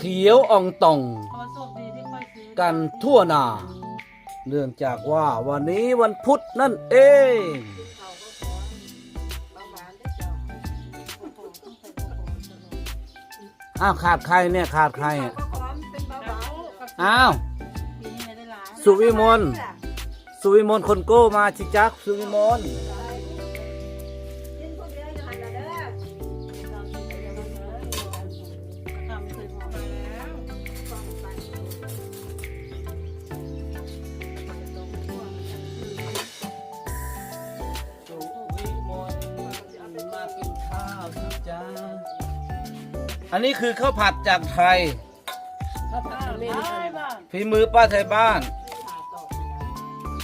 เขียวอ่องต่องขอโชคดีที่ค่อยซื้อกันทั่วหน้าเนื่องจากว่าวันนี้วันพุธนั่นเองเขาก็ขอเบาหวานได้จ้ะโอ้โหต้องใส่โอ้โหตลอดอ้าวขาดใครเนี่ยขาดใครเขาอะก็ขอเป็นเบาหวานอ้าวปีนี้ไม่ได้หลายสุวิมลสุวิมลคนโก้มาชิจักสุวิมล อันนี้คือข้าวผัดจากไทยข้าวผัดเมนูได้บ้างฝีมือป้าไทยบ้าน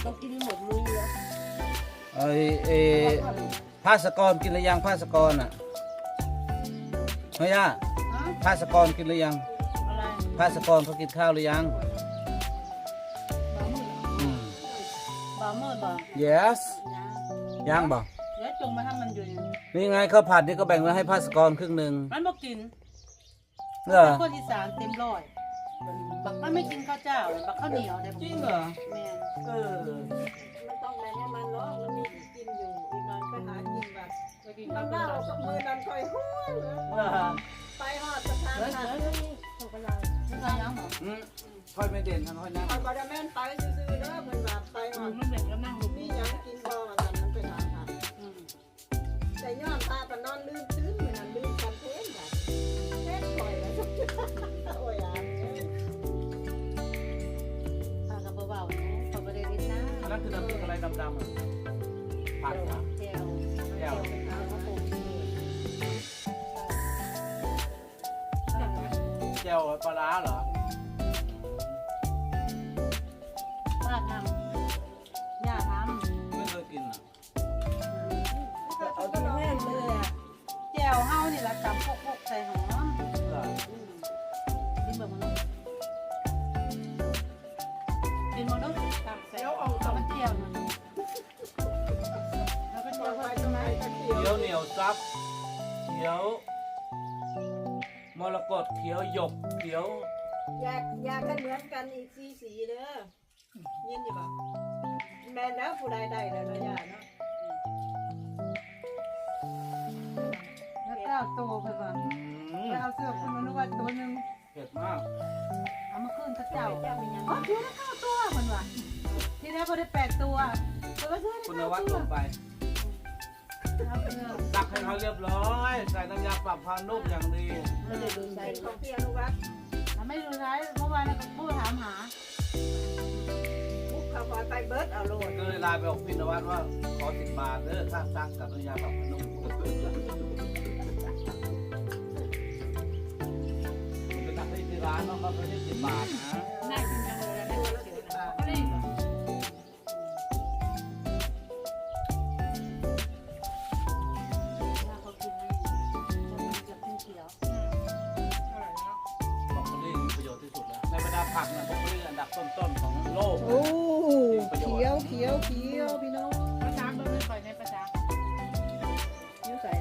ต้องกินหมดมื้อแล้วไอ้เอภาสกรกินหรือยังภาสกรอะเฮ้ยย่าฮะภาสกรกินหรือยังอะไรภาสกรเขากินข้าวหรือยังบะหมี่อืมบะหมี่บะ yes ยังบ่เดี๋ยวจงมาให้มันอยู่เนี่ยนี่ไงข้าวผัดนี่ก็แบ่งไว้ให้ภาสกรครึ่งหนึ่งมันบอกกิน เหรอคนอีสานเต็มร้อยบักมันไม่กินข้าวเจ้าเลยบักข้าวเหนียวได้จริงเหรอแม่นเออมันต้องแบ่งให้มันเนาะมันมีกินอยู่อีกหน่อยไปหากินแบบไปกินมัข้าวนเจ้าเล่ากับมือดันคอยหัวเลยเหรอไปหอดสถานเฮ้ยทานเฮ้ยถูกอะไรไม่ใช่ยังเหรออืมค่อยไม่เด่นทางค่อยนะเอาบาดาแม่นไปซื้อๆเด้อเพิ่นว่าไปหอดมันเด็กก็นั่งดูมีหยังกินบ่ว่าซั่นมันไปหาค่ะอืมแต่ย้อนพาไปนอนลืมซื้อ นั่นคือน้ำพริกอะไรดำๆอะผักเหรอเจลแจ่วเอากระปุกแจ่วปลาร้าเหรอ เขียวมรกตเขียวหยกเขียวอยากอยากให้เหมือนกันอีกสีสีเด้อยินดีป่ะแม่นแล้วผู้ใดได้แล้วเนาะย่าเนาะแล้วก็เอาโตไปก่อนอืมแล้วเอาเสื้อคุณมนุษย์ว่าตัวหนึ่งเผ็ดมากเอามาขึ้นพระเจ้าเจ้ามีหยังอ๋อซื้อได้เก้าตัวคนว่ะทีแรกพอได้แปดตัวแต่ว่าซื้อได้คุณนเก้าวัดตัลวงไปเอาเสื้อ ตักให้เขาเรียบร้อย ใส่น้ำยาปรับความนุ่มอย่างดีไม่ได้ดูใส่ของพี่อนุวัฒน์แล้วไม่ดูท้ายเมื่อวานนะผู้ถามหาบุกเข้าไปไปเบิร์ดเอาโลดก็เลยไลน์ไปบอกพี่นวัดว่าขอสิบบาทเด้อค่าซักกับน้ำยาปรับผ้านุ่มคุณไปตักให้ที่ร้านเนาะเขาไม่ได้สิบบาทนะ ต้นๆของโลก โอ้เขียวเขียวเขียวพี่น้องประจักษ์เราไม่ปล่อยในประจักษ์ยิ้วใส่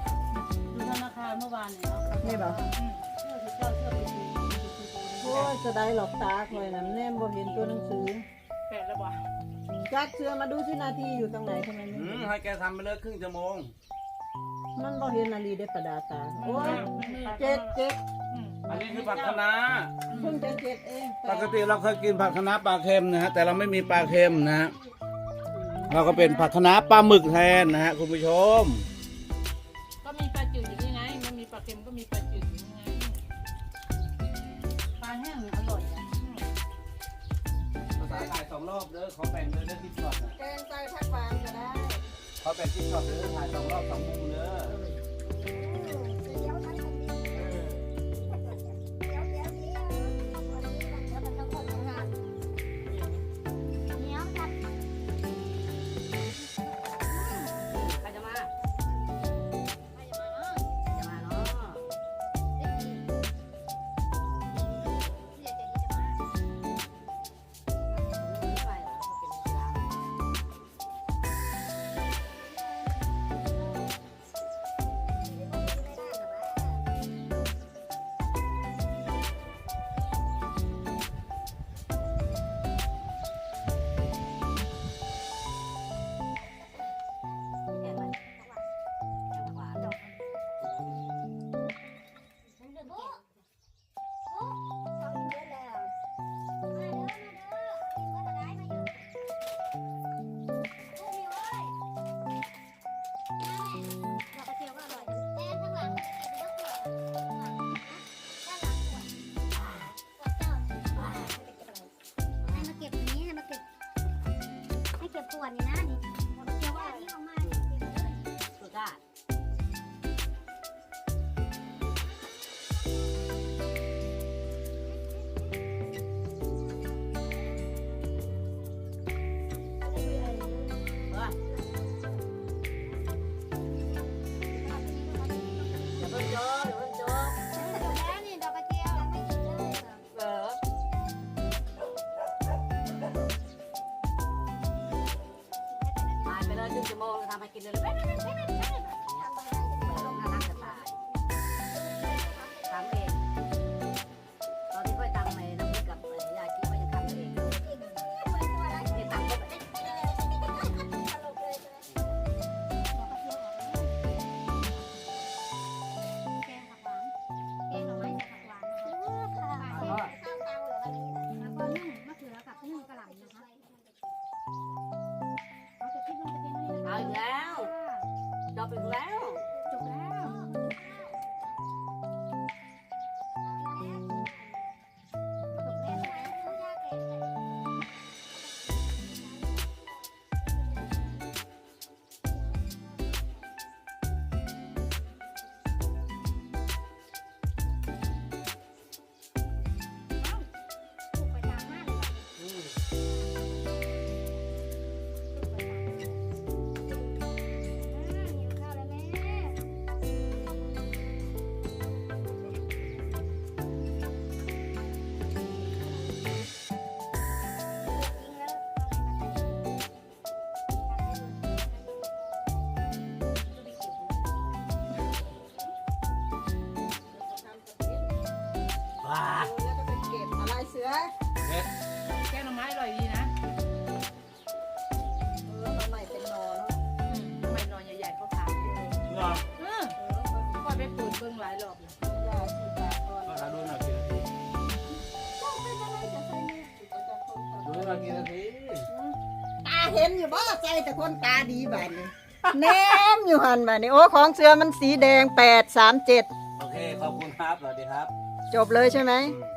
ดูธนาคารเมื่อวานเนี่ยเนาะนี่เปล่าอืมเสื้อเสื้อเสื้อเป็นสีโอ้ยจะได้หลอกตาคอยนะแนมบ่เห็นตัวหนังสือแปดแล้วบ่จักเชื่อมาดูที่นาทีอยู่ตรงไหนทำไมอืไม่มให้แกทำไปเลยครึ่งชั่วโมงมันบ่เห็นนาฬิได้ประดาตาโอ้ยเจ็ดเจ็ด อันนี้คือผักคะน้าเพิ่งจะเจ็ดเองปกติเราเคยกินผักคะน้าปลาเค็มนะฮะแต่เราไม่มีปลาเค็มนะฮะเราก็เป็นผักคะน้าปลาหมึกแทนนะฮะคุณผู้ชม ก็มีปลาจืดอยู่นี่ไงมันมีปลาเค็มก็มีปลาจืดอยู่นี่ไงปลาแห้งอร่อยอะภาษาถ่ายสองรอบเด้อขอแบ่งเลยเด้อทิปช็อตนะแกงใส่ผักหวานก็ได้ขอแบ่งทิปช็อตเด้อถ่ายสองรอบสองมุมเด้อ ขวดนี่นะนี่าย อะไรเสือเฮ็ดแกงหน่อไม้อร่อยดีนะเออมาใหม่เป็นหนอเนาะทำไมหนอใหญ่ๆเขาขายเลยเหรอเออค่อยไปเปิดเบิ่งหลายรอบเลยยาสีตาก่อนก็หาดูหน่อยกี่นาทีดูหน่อยกี่นาทีตาเห็นอยู่บ่ใจแต่คนตาดีบาดนี้แนมอยู่หันบาดนี้โอ้ของเสือมันสีแดงแปดสามเจ็ดโอเคขอบคุณครับสวัสดีครับ จบเลยใช่ไหม อืม